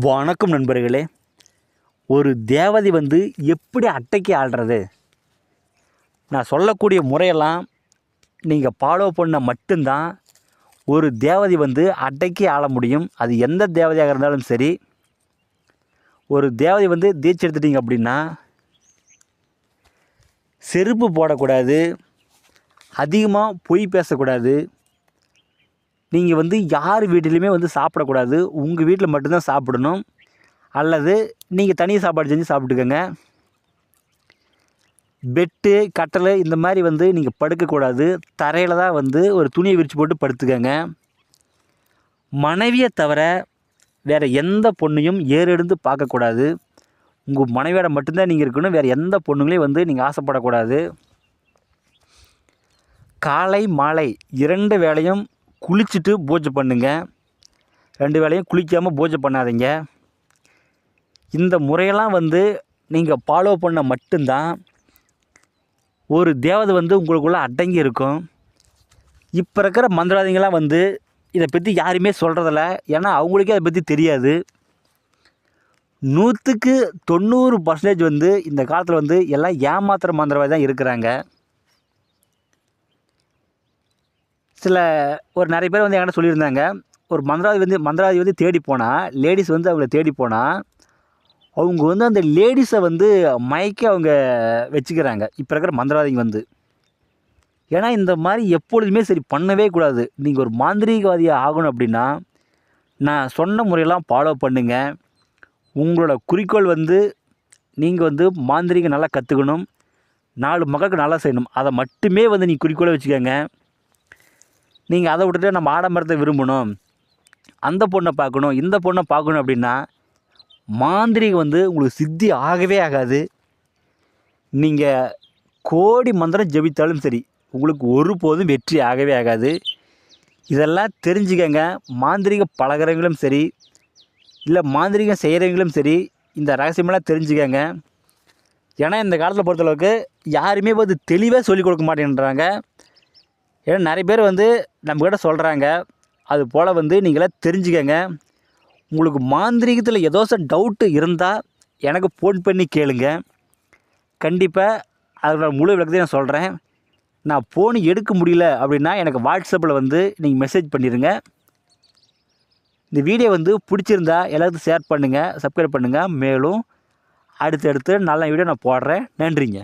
வணக்கம் நண்பர்களே. ஒரு தேவதை வந்து எப்படி அட்டைக்கு ஆடுறது நான் சொல்லக்கூடிய முறையெல்லாம் நீங்கள் ஃபாலோ பண்ண மட்டும்தான் ஒரு தேவதை வந்து அட்டைக்கு ஆள முடியும். அது எந்த தேவதையாக இருந்தாலும் சரி. ஒரு தேவதை வந்து தீட்சை எடுத்துட்டீங்க அப்படின்னா செருப்பு போடக்கூடாது. அதிகமாக பொய் பேசக்கூடாது. நீங்கள் வந்து யார் வீட்டிலையுமே வந்து சாப்பிடக்கூடாது. உங்கள் வீட்டில் மட்டும்தான் சாப்பிடணும். அல்லது நீங்கள் தனி சாப்பாடு செஞ்சு சாப்பிட்டுக்கோங்க. பெட்டு கட்டலை இந்த மாதிரி வந்து நீங்கள் படுக்கக்கூடாது. தரையில் தான் வந்து ஒரு துணியை விரித்து போட்டு படுத்துக்கோங்க. மனைவியை தவிர வேறு எந்த பொண்ணையும் ஏறெடுத்து பார்க்கக்கூடாது. உங்கள் மனைவியோட மட்டும்தான் நீங்கள் இருக்கணும். வேறு எந்த பொண்ணுங்களையும் வந்து நீங்கள் ஆசைப்படக்கூடாது. காலை மாலை இரண்டு வேளையும் குளிச்சுட்டு பூஜை பண்ணுங்க. ரெண்டு வேளையும் குளிக்காமல் பூஜை பண்ணாதீங்க. இந்த முறையெல்லாம் வந்து நீங்கள் ஃபாலோ பண்ண மட்டும்தான் ஒரு தேவதை வந்து உங்களுக்குள்ளே அடங்கி இருக்கும். இப்போ இருக்கிற மந்திரவாதிங்களாம் வந்து இதை பற்றி யாருமே சொல்கிறதில்ல ஏன்னா அவங்களுக்கே அதை பற்றி தெரியாது. நூற்றுக்கு தொண்ணூறு பர்சன்டேஜ் வந்து இந்த காலத்தில் வந்து எல்லாம் ஏமாத்துகிற மந்திரவாதி தான் இருக்கிறாங்க. சில ஒரு நிறைய பேர் வந்து என்கிட்ட சொல்லியிருந்தாங்க. ஒரு மந்திராதி வந்து மந்திராதி வந்து தேடி போனால் லேடிஸ் வந்து அவங்கள தேடி போனால் அவங்க வந்து அந்த லேடிஸை வந்து மயக்க அவங்க வச்சுக்கிறாங்க. இப்போ இருக்கிற மந்திராதிங்க வந்து. ஏன்னா இந்த மாதிரி எப்பொழுதுமே சரி பண்ணவே கூடாது. நீங்கள் ஒரு மாந்திரீகவாதியாக ஆகணும் அப்படின்னா நான் சொன்ன முறையெல்லாம் ஃபாலோ பண்ணுங்க. உங்களோட குறிக்கோள் வந்து நீங்கள் வந்து மாந்திரிகம் நல்லா கற்றுக்கணும் நாலு மக்களுக்கு நல்லா செய்யணும். அதை மட்டுமே வந்து நீங்கள் குறிக்கோளை வச்சுக்கோங்க. நீங்கள் அதை விட்டுட்டு நம்ம ஆடம்பரத்தை விரும்பணும். அந்த பொண்ணை பார்க்கணும் இந்த பொண்ணை பார்க்கணும் அப்படின்னா மாந்திரிகம் வந்து உங்களுக்கு சித்தி ஆகவே ஆகாது. நீங்கள் கோடி மந்திரம் ஜெபித்தாலும் சரி உங்களுக்கு ஒருபோதும் வெற்றி ஆகவே ஆகாது. இதெல்லாம் தெரிஞ்சுக்கங்க. மாந்திரிக பழகிறவங்களும் சரி இல்லை மாந்திரிகம் செய்கிறவங்களும் சரி இந்த ரகசியமெல்லாம் தெரிஞ்சுக்கங்க. ஏன்னா இந்த காலத்தில் பொறுத்தளவுக்கு யாருமே வந்து தெளிவாக சொல்லிக் கொடுக்க மாட்டேன்றாங்க. ஏன்னா நிறைய பேர் வந்து நம்மக்கிட்ட சொல்கிறாங்க அது போல் வந்து நீங்களாம் தெரிஞ்சுக்கங்க. உங்களுக்கு மாந்திரீகத்தில் ஏதோ டவுட்டு இருந்தால் எனக்கு ஃபோன் பண்ணி கேளுங்க. கண்டிப்பாக அதோட முழு விளக்கத்தையும் நான் சொல்கிறேன் நான் ஃபோன் எடுக்க முடியல அப்படின்னா எனக்கு வாட்ஸ்அப்பில் வந்து நீங்கள் மெசேஜ் பண்ணிடுங்க இந்த வீடியோ வந்து பிடிச்சிருந்தா எல்லாத்துக்கும் ஷேர் பண்ணுங்கள் சப்ஸ்கிரைப் பண்ணுங்கள் மேலும் அடுத்தடுத்து நல்ல வீடியோ நான் போடுறேன். நன்றிங்க.